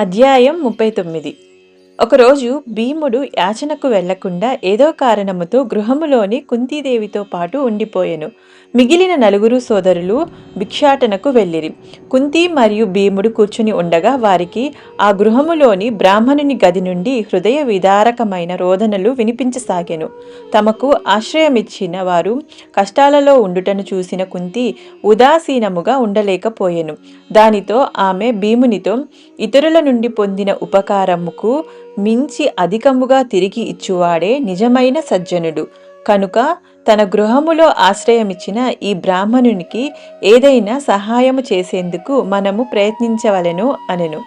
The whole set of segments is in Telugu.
అధ్యాయం ముప్పై తొమ్మిది. ఒకరోజు భీముడు యాచనకు వెళ్ళకుండా ఏదో కారణముతో గృహములోని కుంతీదేవితో పాటు ఉండిపోయెను. మిగిలిన నలుగురు సోదరులు భిక్షాటనకు వెళ్ళిరి. కుంతి మరియు భీముడు కూర్చుని ఉండగా వారికి ఆ గృహములోని బ్రాహ్మణుని గది నుండి హృదయ విదారకమైన రోదనలు వినిపించసాగాను. తమకు ఆశ్రయమిచ్చిన వారు కష్టాలలో ఉండుటను చూసిన కుంతి ఉదాసీనముగా ఉండలేకపోయెను. దానితో ఆమె భీమునితో ఇతరుల నుండి పొందిన ఉపకారముకు మించి అధికముగా తిరిగి ఇచ్చువాడే నిజమైన సజ్జనుడు. కనుక తన గృహములో ఆశ్రయమిచ్చిన ఈ బ్రాహ్మణునికి ఏదైనా సహాయము చేసేందుకు మనము ప్రయత్నించవలెను అనెను.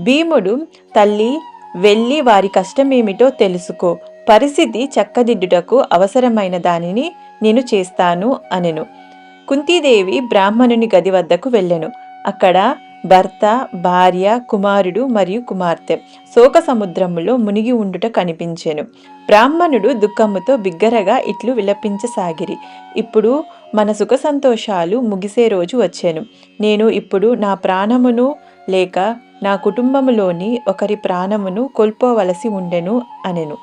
భీముడు తల్లి వెళ్ళి వారి కష్టమేమిటో తెలుసుకో. పరిస్థితి చక్కదిద్దుటకు అవసరమైన దానిని నేను చేస్తాను అనెను. కుంతీదేవి బ్రాహ్మణుని గది వద్దకు వెళ్ళెను. అక్కడ భర్త భార్య కుమారుడు మరియు కుమార్తె. శోక సముద్రములో మునిగి ఉండుట కనిపించెను. బ్రాహ్మణుడు దుఃఖముతో బిగ్గరగా ఇట్లు విలపించసాగిరి. ఇప్పుడు మన సుఖ సంతోషాలు ముగిసే రోజు వచ్చాను. నేను ఇప్పుడు నా ప్రాణమును లేక నా కుటుంబములోని ఒకరి ప్రాణమును కోల్పోవలసి ఉండెను అనెను.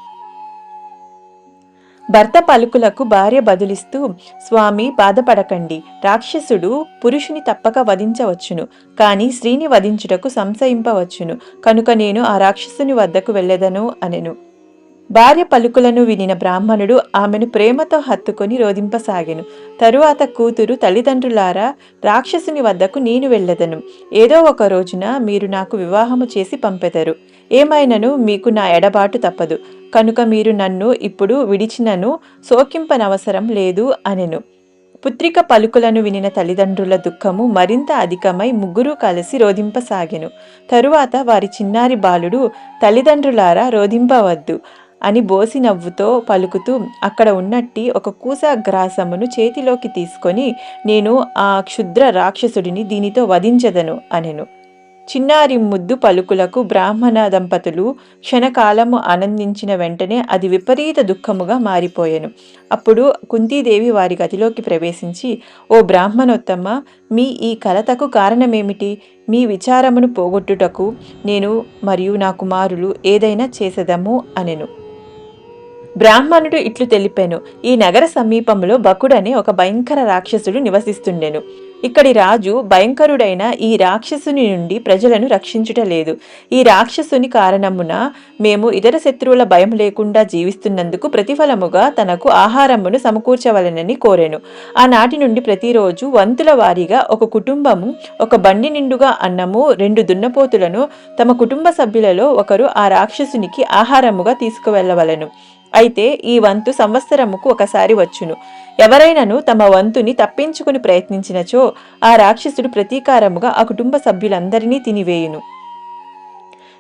భర్త పలుకులకు భార్య బదులిస్తూ స్వామి బాధపడకండి. రాక్షసుడు పురుషుని తప్పక వధించవచ్చును. కాని స్త్రీని వధించుటకు సంశయింపవచ్చును. కనుక నేను ఆ రాక్షసుని వద్దకు వెళ్ళెదను అనెను. భార్య పలుకులను వినిన బ్రాహ్మణుడు ఆమెను ప్రేమతో హత్తుకొని రోధింపసాగెను. తరువాత కూతురు తల్లిదండ్రులారా రాక్షసుని వద్దకు నేను వెళ్ళదను. ఏదో ఒక రోజున మీరు నాకు వివాహము చేసి పంపెదరు. ఏమైనను మీకు నా ఎడబాటు తప్పదు. కనుక మీరు నన్ను ఇప్పుడు విడిచినను సోకింపనవసరం లేదు అనెను. పుత్రిక పలుకులను వినిన తల్లిదండ్రుల దుఃఖము మరింత అధికమై ముగ్గురూ కలిసి రోధింపసాగెను. తరువాత వారి చిన్నారి బాలుడు తల్లిదండ్రులారా రోధింపవద్దు. అని బోసి నవ్వుతో పలుకుతూ అక్కడ ఉన్నట్టి ఒక కూస గ్రాసమును చేతిలోకి తీసుకొని నేను ఆ క్షుద్ర రాక్షసుడిని దీనితో వధించదను అనెను. చిన్నారి ముద్దు పలుకులకు బ్రాహ్మణ దంపతులు క్షణకాలము ఆనందించిన వెంటనే అది విపరీత దుఃఖముగా మారిపోయెను. అప్పుడు కుంతీదేవి వారి గదిలోకి ప్రవేశించి ఓ బ్రాహ్మణోత్తమ్మ మీ ఈ కలతకు కారణమేమిటి? మీ విచారమును పోగొట్టుటకు నేను మరియు నా కుమారులు ఏదైనా చేసేదము అనెను. బ్రాహ్మణుడు ఇట్లు తెలిపాను ఈ నగర సమీపంలో బకుడనే ఒక భయంకర రాక్షసుడు నివసిస్తుండెను. ఇక్కడి రాజు భయంకరుడైన ఈ రాక్షసుని నుండి ప్రజలను రక్షించుట లేదు. ఈ రాక్షసుని కారణమున మేము ఇతర శత్రువుల భయం లేకుండా జీవిస్తున్నందుకు ప్రతిఫలముగా తనకు ఆహారమును సమకూర్చవలనని కోరాను. ఆనాటి నుండి ప్రతిరోజు వంతుల వారీగా ఒక కుటుంబము ఒక బండి నిండుగా అన్నము రెండు దున్నపోతులను తమ కుటుంబ సభ్యులలో ఒకరు ఆ రాక్షసునికి ఆహారముగా తీసుకువెళ్ళవలను. అయితే ఈ వంతు సంవత్సరముకు ఒకసారి వచ్చును. ఎవరైనను తమ వంతుని తప్పించుకుని ప్రయత్నించినచో ఆ రాక్షసుడు ప్రతీకారముగా ఆ కుటుంబ సభ్యులందరినీ తినివేయును.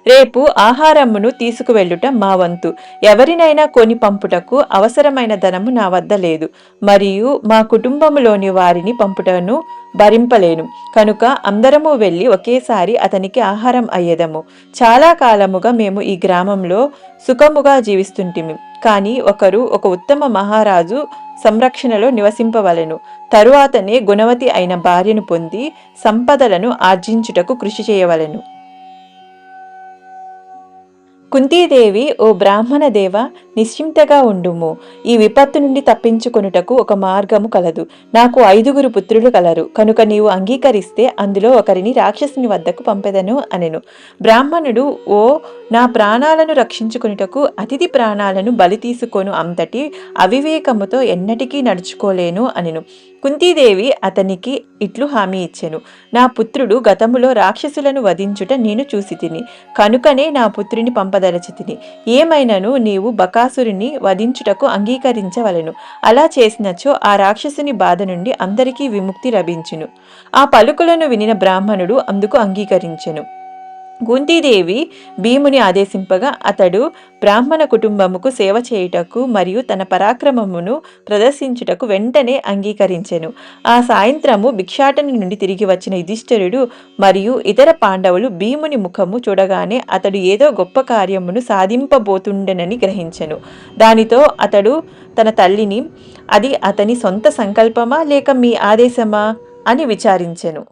రేపు ఆహారమును తీసుకువెళ్ళుట మా వంతు. ఎవరినైనా కొని పంపుటకు అవసరమైన ధనము నా వద్ద లేదు. మరియు మా కుటుంబములోని వారిని పంపుటను భరింపలేను. కనుక అందరము వెళ్ళి ఒకేసారి అతనికి ఆహారం అయ్యేదము. చాలా కాలముగా మేము ఈ గ్రామంలో సుఖముగా జీవిస్తుంటిమి. కానీ ఒకరు ఒక ఉత్తమ మహారాజు సంరక్షణలో నివసింపవలెను. తరువాతనే గుణవతి అయిన భార్యను పొంది సంపదలను ఆర్జించుటకు కృషి చేయవలెను. కుంతీదేవి ఓ బ్రాహ్మణ దేవ నిశ్చింతగా ఉండుము. ఈ విపత్తు నుండి తప్పించుకొనుటకు ఒక మార్గము కలదు. నాకు ఐదుగురు పుత్రులు కలరు. కనుక నీవు అంగీకరిస్తే అందులో ఒకరిని రాక్షసుని వద్దకు పంపెదను అనెను. బ్రాహ్మణుడు ఓ నా ప్రాణాలను రక్షించుకునుటకు అతిథి ప్రాణాలను బలి తీసుకొను అంతటి అవివేకముతో ఎన్నటికీ నడుచుకోలేను అనెను. కుంతీదేవి అతనికి ఇట్లు హామీ ఇచ్చెను. నా పుత్రుడు గతములో రాక్షసులను వధించుట నేను చూసి తిని కనుకనే నా పుత్రుని పంపదలచి తిని ఏమైనను నీవు బకాసురుని వధించుటకు అంగీకరించవలను. అలా చేసినచో ఆ రాక్షసుని బాధ నుండి అందరికీ విముక్తి లభించును. ఆ పలుకులను వినిన బ్రాహ్మణుడు అందుకు అంగీకరించెను. కుంతీదేవి భీముని ఆదేశింపగా అతడు బ్రాహ్మణ కుటుంబముకు సేవ చేయుటకు మరియు తన పరాక్రమమును ప్రదర్శించుటకు వెంటనే అంగీకరించెను. ఆ సాయంత్రము భిక్షాటని నుండి తిరిగి వచ్చిన యుధిష్ఠిరుడు మరియు ఇతర పాండవులు భీముని ముఖము చూడగానే అతడు ఏదో గొప్ప కార్యమును సాధింపబోతుండెనని గ్రహించెను. దానితో అతడు తన తల్లిని అది అతని సొంత సంకల్పమా లేక మీ ఆదేశమా అని విచారించెను.